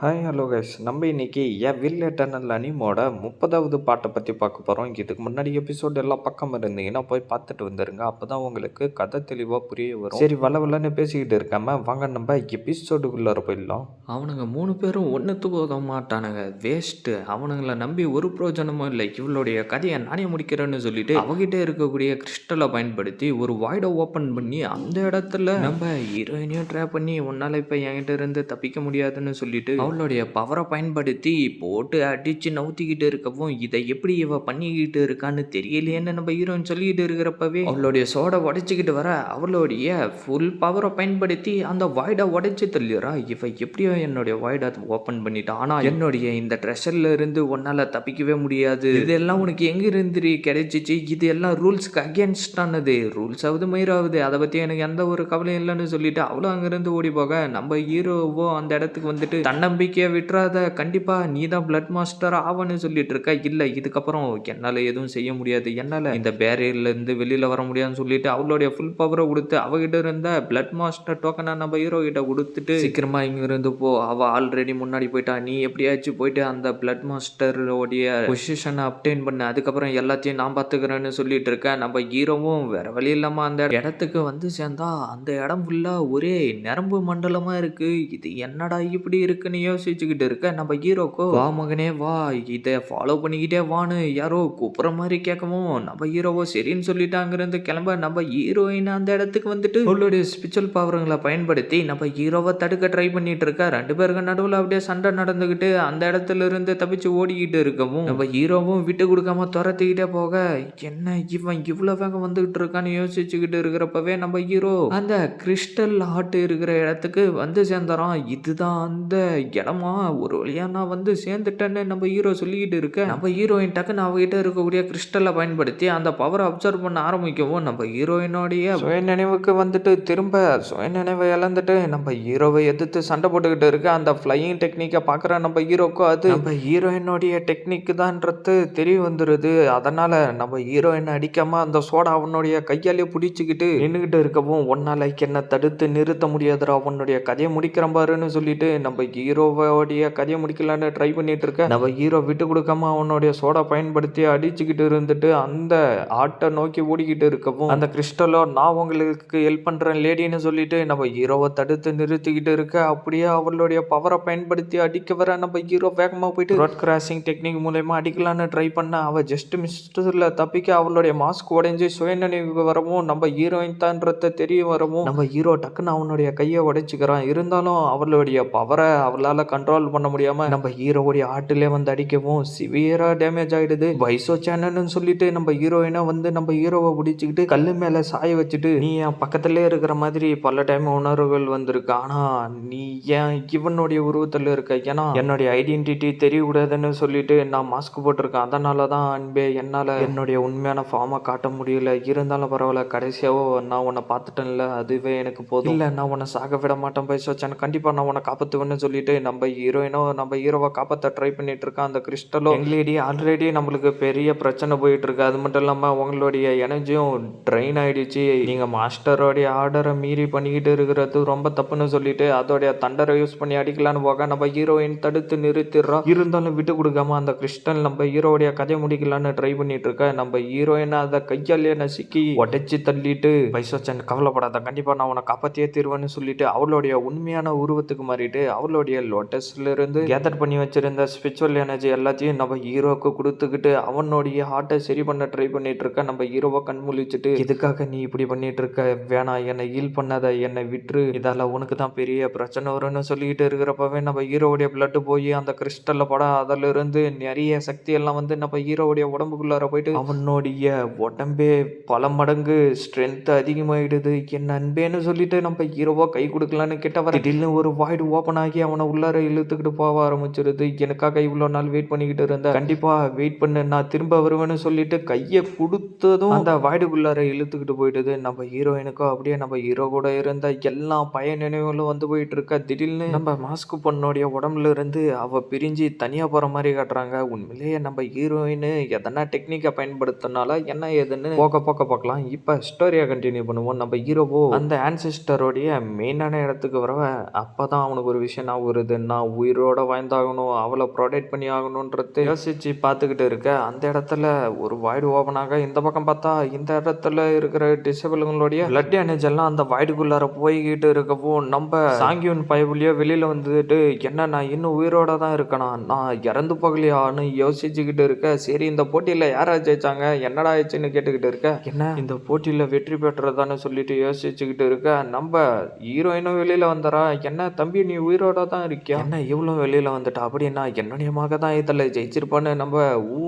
Hi hello guys நம்ம இன்றைக்கி எ will eternal அனிமோட முப்பதாவது பாட்டை பற்றி பார்க்க போகிறோம் இதுக்கு முன்னாடி எபிசோடு எல்லாம் பக்கம் இருந்தீங்கன்னா போய் பார்த்துட்டு வந்துருங்க. அப்போ தான் உங்களுக்கு கதை தெளிவாக புரிய வரும். சரி வள வளன்னு பேசிக்கிட்டு இருக்காம வாங்க நம்ம எபிசோடுக்குள்ளார போயிடலாம். அவனுங்க மூணு பேரும் ஒன்றுத்துக்கு உதவ மாட்டானுங்க. வேஸ்ட்டு அவனுங்களை நம்பி ஒரு பிரயோஜனமும் இல்லை. இவளுடைய கதையை நானே முடிக்கிறேன்னு சொல்லிட்டு அவகிட்ட இருக்கக்கூடிய கிறிஸ்டலை பயன்படுத்தி ஒரு வாய்டை ஓப்பன் பண்ணி அந்த இடத்துல நம்ம ஹீரோயினையும் ட்ரை பண்ணி உன்னால் இப்போ என்கிட்ட இருந்து தப்பிக்க முடியாதுன்னு சொல்லிட்டு அவளுடைய பவரை பயன்படுத்தி போட்டு அடித்து நவுத்திக்கிட்டு இருக்கவும் இதை எப்படி இவ பண்ணிக்கிட்டு இருக்கான்னு தெரியலையேன்னு நம்ம ஹீரோன்னு சொல்லிக்கிட்டு இருக்கிறப்பவே அவளுடைய சோடை உடைச்சிக்கிட்டு வர அவளுடைய ஃபுல் பவரை பயன்படுத்தி அந்த வாய்டை உடைச்சி தள்ளிடுறா. இவ எப்படியோ என்னுடைய வாய்டை ஓப்பன் பண்ணிட்டா. ஆனால் என்னுடைய இந்த ட்ரெஷர்ல இருந்து ஒன்னால் தப்பிக்கவே முடியாது. இதெல்லாம் உனக்கு எங்கே இருந்து கிடைச்சிச்சு இது எல்லாம் ரூல்ஸ்க்கு அகேன்ஸ்டானது ரூல்ஸாவது ரூல்ஸ் ஆகுது. மயிராகுது அதை பற்றி எனக்கு எந்த ஒரு கவலையும் இல்லைன்னு சொல்லிட்டு அவளும் அங்கேருந்து ஓடி போக நம்ம ஹீரோவோ அந்த இடத்துக்கு வந்துட்டு நம்பிக்கையை விட்டுறாத கண்டிப்பாக நீ தான் பிளட் மாஸ்டர் ஆவன்னு சொல்லிட்டு இருக்க. இல்லை இதுக்கப்புறம் என்னால் எதுவும் செய்ய முடியாது. என்னால் இந்த பேரியர்லேருந்து வெளியில் வர முடியாதுன்னு சொல்லிட்டு அவளுடைய ஃபுல் பவரை கொடுத்து அவகிட்ட இருந்த பிளட் மாஸ்டர் டோக்கனை நம்ம ஹீரோ கிட்ட கொடுத்துட்டு சீக்கிரமா இங்கிருந்து போ. அவ ஆல்ரெடி முன்னாடி போயிட்டா. நீ எப்படியாச்சும் போயிட்டு அந்த பிளட் மாஸ்டருடைய பொசிஷனை அப்டைன் பண்ணு. அதுக்கப்புறம் எல்லாத்தையும் நான் பார்த்துக்கிறேன்னு சொல்லிட்டு இருக்கேன் நம்ம ஹீரோவும் வேற வழி இல்லாமல் அந்த இடத்துக்கு வந்து சேர்ந்தா அந்த இடம் ஃபுல்லாக ஒரே நரம்பு மண்டலமாக இருக்குது இது என்னடா இப்படி இருக்குன்னு யோசிச்சுக்கிட்டு இருக்க? நம்ம ஹீரோக்கோ? வா மகனே வா. இதை ஃபாலோ பண்ணிக்கிட்டே வான்னு யாரோ கூப்பிட்ற மாதிரி கேட்கவும் நம்ம ஹீரோவோ சரின்னு சொல்லிட்டாங்கிறது கிளம்ப நம்ம ஹீரோயின் அந்த இடத்துக்கு வந்துட்டு அவளுடைய ஸ்பிரிச்சுவல் பவருங்களை பயன்படுத்தி நம்ம ஹீரோவை தடுக்க ட்ரை பண்ணிட்டு இருக்க? ரெண்டு பேருக்கு நடுவில் அப்படியே சண்டை நடந்துக்கிட்டு அந்த இடத்துல இருந்து தப்பிச்சு ஓடிக்கிட்டு இருக்கவும் நம்ம ஹீரோவும் விட்டு கொடுக்காம துரத்திக்கிட்டே போக என்ன இவன் இவ்வளோ வேகம் வந்துகிட்டு இருக்கான்னு யோசிச்சுக்கிட்டு இருக்கிறப்பவே நம்ம ஹீரோ அந்த கிறிஸ்டல் ஹார்ட் இருக்கிற இடத்துக்கு வந்து சேர்ந்துறான். இதுதான் அந்த இடமா ஒரு வழியா நான் வந்து சேர்ந்துட்டேன்னு நம்ம ஹீரோ சொல்லிக்கிட்டு இருக்க. நம்ம ஹீரோயின் டக்குன்னு அவகிட்ட இருக்கக்கூடிய கிறிஸ்டலை பயன்படுத்தி அந்த பவரை அப்சர்வ் பண்ண ஆரம்பிக்கவும் நம்ம ஹீரோயினோடைய சுய நினைவுக்கு வந்துட்டு திரும்ப சுய நினைவை இழந்துட்டு நம்ம ஹீரோவை எதிர்த்து சண்டை போட்டுக்கிட்டு இருக்க அந்த ஃப்ளையிங் டெக்னிக்கை பார்க்குற நம்ம ஹீரோக்கும் அது நம்ம ஹீரோயினுடைய டெக்னிக் தான்றது தெரிய வந்துடுது அதனால நம்ம ஹீரோயினை அடிக்காம அந்த சோடா அவனுடைய கையாலே பிடிச்சிக்கிட்டு நின்றுக்கிட்டு இருக்கவும் ஒன்னால என்னை தடுத்து நிறுத்த முடியாதுடா. உன்னுடைய கதையை முடிக்கிறேன் பாருன்னு சொல்லிட்டு நம்ம ஹீரோவோடைய கதையை முடிக்கலான்னு ட்ரை பண்ணிட்டு இருக்க நம்ம ஹீரோ விட்டு கொடுக்காம அவனுடைய சோடா பயன்படுத்தி அடிச்சுக்கிட்டு இருந்துட்டு அந்த ஆட்டை நோக்கி ஓடிக்கிட்டு இருக்கவும் அந்த கிறிஸ்டலோ நான் உங்களுக்கு ஹெல்ப் பண்றேன் லேடின்னு சொல்லிட்டு நம்ம ஹீரோவை தடுத்து நிறுத்திக்கிட்டு இருக்க அப்படியே அவளுடைய பவரை பயன்படுத்தி அடிக்க வர நம்ம ஹீரோ வேகமாக போயிட்டு ரோட் கிராசிங் டெக்னிக் மூலயமா அடிக்கலான்னு ட்ரை பண்ண அவ ஜஸ்ட் மிஸ்டர்ல தப்பிக்க அவளுடைய மாஸ்க் உடைஞ்சு சுயநினைவு வரவும் நம்ம ஹீரோயின் தான்றத தெரிய வரவும் நம்ம ஹீரோ டக்குன்னு அவனுடைய கையை உடைச்சிக்கிறான். இருந்தாலும் அவளுடைய பவரை அவளால கண்ட்ரோல் பண்ண முடியாம நம்ம ஹீரோவுடைய ஆட்டிலே வந்து அடிக்கவும் சிவியரா டேமேஜ் ஆயிடுது. வைசோ சேனல்னு சொல்லிட்டு நம்ம ஹீரோயினை வந்து நம்ம ஹீரோவை பிடிச்சிக்கிட்டு கல்லு மேல சாய வச்சுட்டு நீ என் பக்கத்துலேயே இருக்கிற மாதிரி பல டைம் உணர்வுகள் வந்திருக்கு. ஆனா நீ ஏன் இவனுடைய உருவத்தில் இருக்க? ஏன்னா என்னுடைய ஐடென்டிட்டி தெரியக்கூடாதுன்னு சொல்லிட்டு நான் மாஸ்க் போட்டிருக்கேன். அதனால தான் அன்பே என்னால் என்னுடைய உண்மையான ஃபார்மை காட்ட முடியல. இருந்தாலும் பரவாயில்ல கடைசியாவோ நான் உன்னை பார்த்துட்டேன்ல அதுவே எனக்கு போதும். இல்லை நான் உன்னை சாக விட மாட்டேன் பைசோ சேனல் கண்டிப்பாக நான் உன்னை காப்பாற்றுவேன்னு சொல்லிட்டு நம்ம ஹீரோயினோ நம்ம ஹீரோவை காப்பாற்ற ட்ரை பண்ணிட்டு இருக்கான் அந்த கிறிஸ்டலோ எங்களேடி ஆல்ரெடி நம்மளுக்கு பெரிய பிரச்சனை போயிட்டு இருக்கு அது மட்டும் இல்லாமல் உங்களுடைய எனர்ஜியும் ட்ரெயின் ஆயிடுச்சு. நீங்கள் மாஸ்டரோடைய ஆர்டரை மீறி பண்ணிக்கிட்டு இருக்கிறது ரொம்ப தப்புன்னு சொல்லிட்டு அதோடைய தண்டரை யூஸ் பண்ணி அடிக்கலான்னு போக நம்ம ஹீரோயின் தடுத்து நிறுத்திடுறோம். இருந்தாலும் விட்டு கொடுக்காம அந்த கிறிஸ்டல் நம்ம ஹீரோவுடைய கதையை முடிக்கலான்னு ட்ரை பண்ணிட்டு இருக்க நம்ம ஹீரோயினை அதை கையாலே நசுக்கி உடைச்சி தள்ளிட்டு பைசோச்சன் கவலைப்படாத கண்டிப்பாக நான் உன்னை காப்பாற்றியே தீர்வேன்னு சொல்லிட்டு அவளுடைய உண்மையான உருவத்துக்கு மாறிட்டு அவளுடைய லோட்டஸ்லேருந்து கேதர் பண்ணி வச்சிருந்த ஸ்பிரிச்சுவல் எனர்ஜி எல்லாத்தையும் நம்ம ஹீரோவுக்கு கொடுத்துக்கிட்டு அவனுடைய ஹார்ட்டை சரி பண்ண ட்ரை பண்ணிட்டு இருக்க நம்ம ஹீரோவை கண் முழிச்சிட்டு இதுக்காக நீ இப்படி பண்ணிட்டு இருக்க? வேணாம் என்னை ஹீல் பண்ணாத என்னை விட்டுரு. இதால உனக்கு தான் பெரிய பிரச்சனை வரும்னு சொல்லிக்கிட்டு இருக்கிறப்பவே நம்ம ஹீரோவுடைய பிளட்டு போய் அந்த கிறிஸ்டலில் பட அதிலிருந்து நிறைய சக்தி எல்லாம் வந்து நம்ம ஹீரோவுடைய உடம்புக்குள்ளார போயிட்டு அவனுடைய உடம்பே பல மடங்கு ஸ்ட்ரென்த் அதிகமாயிடுது. என் அன்பேன்னு சொல்லிட்டு நம்ம ஹீரோவா கை கொடுக்கலான்னு கிட்ட வர திடீர்னு ஒரு வாய்டு ஓப்பன் ஆகி அவனை உள்ளார இழுத்துக்கிட்டு போக ஆரம்பிச்சிருது. எனக்காக இவ்வளோ நாள் வெயிட் பண்ணிக்கிட்டு இருந்தேன். கண்டிப்பாக வெயிட் பண்ணு. நான் திரும்ப வருவேன்னு சொல்லிட்டு கையை கொடுத்ததும் அந்த வாய்டுக்குள்ளார இழுத்துக்கிட்டு போயிடுது. நம்ம ஹீரோயினுக்கும் அப்படியே நம்ம ஹீரோ கூட இருந்த எல்லா பய நினைவுகளும் வந்து போயிட்டு இருக்கா திடீர்னு நம்ம மாஸ்க் பொண்ணுடைய உடம்புல இருந்து அவ பிரிஞ்சு தனியாக போகிற மாதிரி காட்டுறாங்க. உண்மையிலேயே நம்ம ஹீரோயின் எதனா டெக்னிக்கை பயன்படுத்தினால என்ன ஏதுன்னு போக போக்க பார்க்கலாம். இப்போ ஸ்டோரியை கண்டினியூ பண்ணுவோம். நம்ம ஹீரோவோ அந்த ஆன்சிஸ்டருடைய மெயினான இடத்துக்கு வரவ அப்பதான் அவனுக்கு ஒரு விஷயம் நான் ஒரு வந்தது நான் உயிரோட வாய்ந்தாகணும் அவளை ப்ரொடெக்ட் பண்ணி ஆகணுன்றது யோசிச்சு பார்த்துக்கிட்டு இருக்க. அந்த இடத்துல ஒரு வாய்டு ஓப்பன் இந்த பக்கம் பார்த்தா இந்த இடத்துல இருக்கிற டிசபிளுங்களுடைய பிளட் டேமேஜ் எல்லாம் அந்த வாய்டுக்குள்ளார போய்கிட்டு இருக்கவும் நம்ம சாங்கியூன் பைபிளியோ வெளியில வந்துட்டு என்ன நான் இன்னும் உயிரோட தான் இருக்கணும் நான் இறந்து போகலையான்னு யோசிச்சுக்கிட்டு இருக்க. சரி இந்த போட்டியில யாரா ஜெயிச்சாங்க? என்னடா ஆயிடுச்சுன்னு கேட்டுக்கிட்டு இருக்க. என்ன இந்த போட்டியில வெற்றி பெற்றதான்னு சொல்லிட்டு யோசிச்சுக்கிட்டு இருக்க. நம்ம ஹீரோயினும் வெளியில வந்தரா என்ன தம்பி நீ உயிரோட தான் இருக்கியா என்ன இவ்வளோ வெளியில் வந்துட்டா? அப்படின்னா என்னுடைய தான் இதில் ஜெயிச்சிருப்பான்னு நம்ம ஊ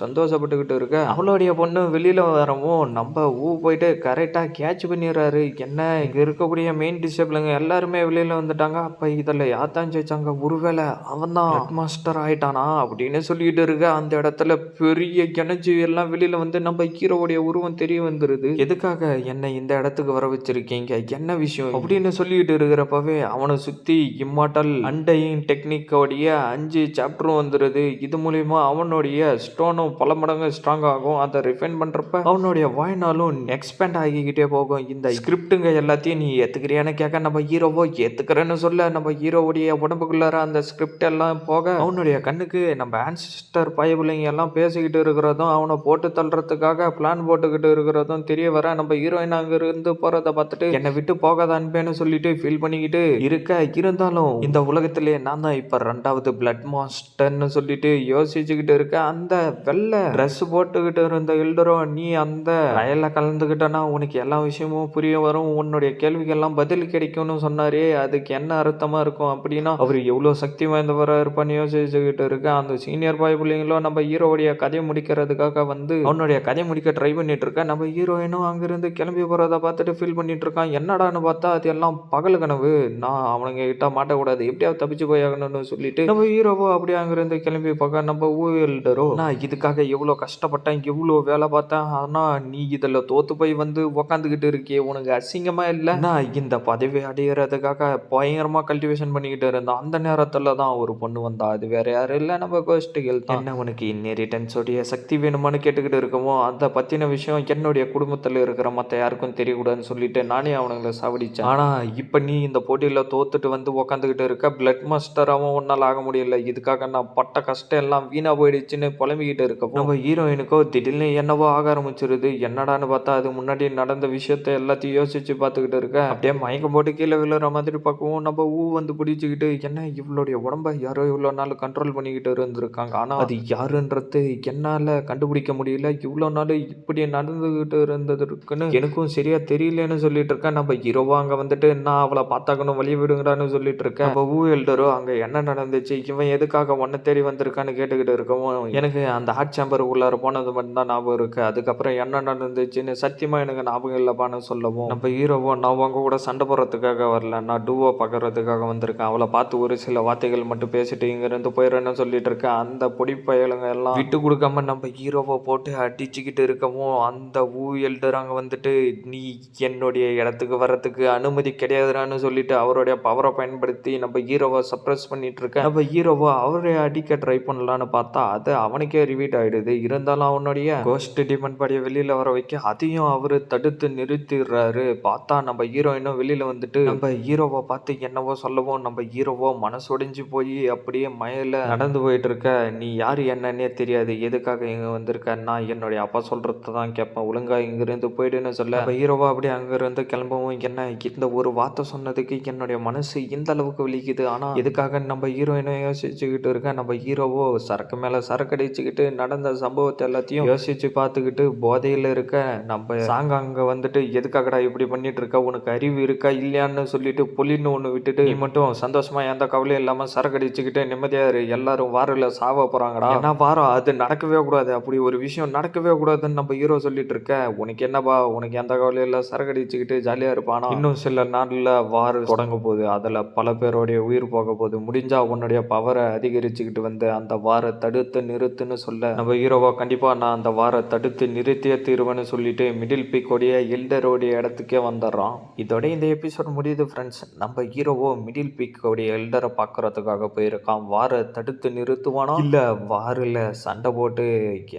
சந்தோஷப்பட்டுக்கிட்டு இருக்க. அவளுடைய பொண்ணு வெளியில் வரவும் நம்ம ஊ போயிட்டு கரெக்டாக கேட்ச் பண்ணிடுறாரு. என்ன? இங்கே இருக்கக்கூடிய மெயின் டிசபிளுங்க எல்லாருமே வெளியில் வந்துட்டாங்க. அப்போ இதில் யாத்தான் ஜெயிச்சாங்க? ஒருவேளை அவன் தான் மாஸ்டர் ஆயிட்டானா? அப்படின்னு சொல்லிட்டு இருக்க அந்த இடத்துல பெரிய எனர்ஜி எல்லாம் வெளியில் வந்து நம்ம ஹீரோவுடைய உருவம் தெரிய வந்துருது. எதுக்காக என்னை இந்த இடத்துக்கு வர வச்சிருக்கீங்க என்ன விஷயம்? அப்படின்னு சொல்லிட்டு இருக்கிறப்பவே அவனை சுற்றி இம்மாட்டல் அண்டையின் டெக்னிக்கோடைய அஞ்சு சாப்டரும் வந்துடுது இது மூலிமா அவனுடைய ஸ்டோனும் பல மடங்கு ஸ்ட்ராங் ஆகும். அதை ரிஃபைன் பண்ணுறப்ப அவனுடைய வாய்னாலும் எக்ஸ்பேண்ட் ஆகிக்கிட்டே போகும். இந்த ஸ்கிரிப்டுங்க எல்லாத்தையும் நீ ஏற்றுக்கிறியான்னு கேட்க நம்ம ஹீரோவோ ஏற்றுக்கிறேன்னு சொல்ல நம்ம ஹீரோவுடைய உடம்புக்குள்ளார அந்த ஸ்கிரிப்ட் எல்லாம் போக அவனுடைய கண்ணுக்கு நம்ம ஆன்சிஸ்டர் பயபிள்ளைங்க எல்லாம் பேசிக்கிட்டு இருக்கிறதும் அவனை போட்டு தள்ளுறதுக்காக பிளான் போட்டுக்கிட்டு இருக்கிறதும் தெரிய வர நம்ம ஹீரோயின் அங்கே இருந்து போகிறத பார்த்துட்டு என்னை விட்டு போகாத அன்பேன்னு சொல்லிட்டு ஃபீல் பண்ணிக்கிட்டு இருக்க. இருந்தாலும் இந்த உலக உலகத்திலே நான் தான் இப்போ ரெண்டாவது பிளட் மாஸ்டர்னு சொல்லிட்டு யோசிச்சுக்கிட்டு இருக்க அந்த வெள்ளை ட்ரெஸ் போட்டுக்கிட்டு இருந்த எல்டரோ நீ அந்த வயல்ல கலந்துக்கிட்டனா உனக்கு எல்லா விஷயமும் புரிய வரும். உன்னுடைய கேள்விக்கெல்லாம் பதில் கிடைக்கும்னு சொன்னாரே அதுக்கு என்ன அர்த்தமாக இருக்கும் அப்படின்னா அவர் எவ்வளோ சக்தி வாய்ந்தவராக இருப்பான்னு யோசிச்சுக்கிட்டு இருக்க அந்த சீனியர் பாய் பிள்ளைங்களும் நம்ம ஹீரோவுடைய கதையை முடிக்கிறதுக்காக வந்து அவனுடைய கதையை முடிக்க ட்ரை பண்ணிட்டு இருக்க நம்ம ஹீரோயினும் அங்கிருந்து கிளம்பி போகிறத பார்த்துட்டு ஃபீல் பண்ணிட்டு இருக்கான். என்னடான்னு பார்த்தா அது எல்லாம் பகல் கனவு. நான் அவனுங்க கிட்ட மாட்டக்கூடாது. எப்படியாவது தப்பிச்சு போயாகணும்னு சொல்லிட்டு நம்ம ஹீரோவோ அப்படியே அங்கிருந்து கிளம்பி பார்க்க நம்ம ஊழல்டரோ நான் இதுக்காக எவ்வளோ கஷ்டப்பட்டேன் எவ்வளோ வேலை பார்த்தேன் ஆனால் நீ இதில் தோத்து போய் வந்து உக்காந்துக்கிட்டு இருக்கியே உனக்கு அசிங்கமாக இல்லை? நான் இந்த பதவி அடையிறதுக்காக பயங்கரமாக கல்டிவேஷன் பண்ணிக்கிட்டு இருந்தேன். அந்த நேரத்தில் தான் ஒரு பொண்ணு வந்தா. அது வேற யாரும் இல்லை நம்ம கோஷ்டிகள் தான். என்ன உனக்கு inheritance சக்தி வேணுமான்னு கேட்டுக்கிட்டு இருக்கமோ அதை பற்றின விஷயம் என்னுடைய குடும்பத்தில் இருக்கிற மத்த யாருக்கும் தெரியக்கூடாதுன்னு சொல்லிட்டு நானே அவனுங்களை சாவடிச்சேன். ஆனால் இப்போ நீ இந்த போட்டியில் தோத்துட்டு வந்து உக்காந்துக்கிட்டு இருக்க பிளட் மாஸ்டராகவும் ஒன்றால் ஆக முடியல. இதுக்காக நான் பட்ட கஷ்டம் எல்லாம் வீணாக போயிடுச்சுன்னு புலம்பிக்கிட்டு இருக்கப்போ நம்ம ஹீரோயினுக்கோ திடீர்னு என்னவோ ஆக ஆரம்பிச்சிருது. என்னடான்னு பார்த்தா அது முன்னாடி நடந்த விஷயத்த எல்லாத்தையும் யோசிச்சு பார்த்துக்கிட்டு இருக்க. அப்படியே மயக்கம் போட்டு கீழே விழுற மாதிரி பார்க்கவும் நம்ம ஊ வந்து பிடிச்சிக்கிட்டு என்ன இவளுடைய உடம்ப யாரோ இவ்வளோ நாள் கண்ட்ரோல் பண்ணிக்கிட்டு இருந்திருக்காங்க? ஆனால் அது யாருன்றது என்னால் கண்டுபிடிக்க முடியல. இவ்வளோ நாள் இப்படி நடந்துகிட்டு இருந்ததுக்குன்னு எனக்கும் சரியா தெரியலன்னு சொல்லிட்டு இருக்கேன். நம்ம ஹீரோவா அங்கே வந்துட்டு நான் அவளை பார்த்தாக்கணும் வழி விடுங்கடான்னு சொல்லிட்டு இருக்கேன். நம்ம ஊ எல்டரோ அங்கே என்ன நடந்துச்சு இவன் எதுக்காக ஒன்று தேடி வந்திருக்கான்னு கேட்டுக்கிட்டு இருக்கவும் எனக்கு அந்த ஹாட் சேம்பர் உள்ளார போனது மட்டும்தான் ஞாபகம் இருக்குது அதுக்கப்புறம் என்ன நடந்துச்சுன்னு சத்தியமாக எனக்கு ஞாபகம் இல்லைப்பான்னு சொல்லவும் நம்ம ஹீரோவோ நான் உங்க கூட சண்டை போடுறதுக்காக வரல. நான் டூவோ பார்க்குறதுக்காக வந்திருக்கேன். அவளை பார்த்து ஒரு சில வார்த்தைகள் மட்டும் பேசிட்டு இங்கேருந்து போயிடுறேன்னு சொல்லிட்டு இருக்கேன் அந்த பொடி பயலுங்க எல்லாம் விட்டு கொடுக்காம நம்ம ஹீரோவை போட்டு அடிச்சுக்கிட்டு இருக்கவும் அந்த ஊ எல்டர் அங்கே வந்துட்டு நீ என்னுடைய இடத்துக்கு வர்றதுக்கு அனுமதி கிடையாதுடான்னு சொல்லிட்டு அவருடைய பவரை பயன்படுத்தி நம்ம ஹீரோவை சப்ரஸ் பண்ணிட்டு அப்போ நம்ம ஹீரோவை அவரை அடிக்க ட்ரை பண்ணலான்னு பார்த்தா அது அவனுக்கே ரிவீட் ஆயிடுது. இருந்தாலும் அவனுடைய கோஸ்ட் டிமன் படியை வெளியில வர வைக்க அதையும் அவரு தடுத்து நிறுத்திடுறாரு. பார்த்தா நம்ம ஹீரோயினும் வெளியில வந்துட்டு நம்ம ஹீரோவை பார்த்து என்னவோ சொல்லவோ நம்ம ஹீரோவோ மனசொடைஞ்சு போய் அப்படியே மயில நடந்து போயிட்டு இருக்க நீ யார் என்னன்னே தெரியாது. எதுக்காக இங்க வந்திருக்க? நான் என்னுடைய அப்பா சொல்கிறத தான் கேட்பேன். ஒழுங்கா இங்கிருந்து போயிடுன்னு சொல்ல. ஹீரோவா அப்படியே அங்கிருந்து கிளம்பவும் என்ன இந்த ஒரு வார்த்தை சொன்னதுக்கு என்னுடைய மனசு இந்த அளவுக்கு வலிக்குது? ஆனால் எதுக்காக நம்ம ஹீரோயினை யோசிச்சுக்கிட்டு இருக்க? நம்ம ஹீரோவோ சரக்கு மேலே சரக்கு அடிச்சுக்கிட்டு நடந்த சம்பவத்தை எல்லாத்தையும் யோசிச்சு பார்த்துக்கிட்டு போதையில் இருக்க நம்ம சாங்க அங்கே வந்துட்டு எதுக்காகடா இப்படி பண்ணிட்டு இருக்க? உனக்கு அறிவு இருக்கா இல்லையான்னு சொல்லிட்டு பொலின்னு ஒன்று விட்டுட்டு நீ மட்டும் சந்தோஷமா எந்த கவலையும் இல்லாமல் சரக்கு அடிச்சுக்கிட்டு நிம்மதியாக இரு. எல்லாரும் வாரில் சாவ போகிறாங்கடா என்ன வாரம் அது நடக்கவே கூடாது. அப்படி ஒரு விஷயம் நடக்கவே கூடாதுன்னு நம்ம ஹீரோ சொல்லிட்டு இருக்க. உனக்கு என்னப்பா? உனக்கு எந்த கவலையும் இல்லை. சரக்கு அடிச்சுக்கிட்டு ஜாலியா இருப்பானா? இன்னும் சில நாளில் வார் தொடங்க போகுது. அதில் பல பேருடைய உயிர் போக போகுது முடிஞ்சா உன்னுடைய பவரை அதிகரிச்சுக்கிட்டு வந்து அந்த வாரை தடுத்து நிறுத்துன்னு சொல்ல. நம்ம ஹீரோவா கண்டிப்பாக நான் அந்த வாரை தடுத்து நிறுத்திய தீர்வுன்னு சொல்லிட்டு மிடில் பீக்கோடைய எல்டரோடைய இடத்துக்கே வந்துடுறோம் இதோட இந்த எபிசோட் முடியுது ஃப்ரெண்ட்ஸ் நம்ம ஹீரோவோ மிடில் பீக்கோடைய எல்டரை பார்க்கறதுக்காக போயிருக்கான். வாரை தடுத்து நிறுத்துவானா? இல்லை வாரில் சண்டை போட்டு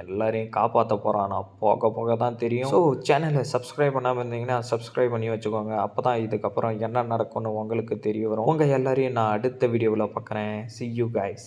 எல்லாரையும் காப்பாற்ற போகிறானா போக போக தான் தெரியும். ஸோ சேனலை சப்ஸ்கிரைப் பண்ணாமல் இருந்தீங்கன்னா சப்ஸ்கிரைப் பண்ணி வச்சுக்கோங்க. அப்போ தான் இதுக்கப்புறம் என்ன நடக்கும்னு உங்களுக்கு தெரிய வரும். உங்கள் எல்லாரையும் நான் நான் அடுத்த வீடியோவில் பார்க்குறேன். C you guys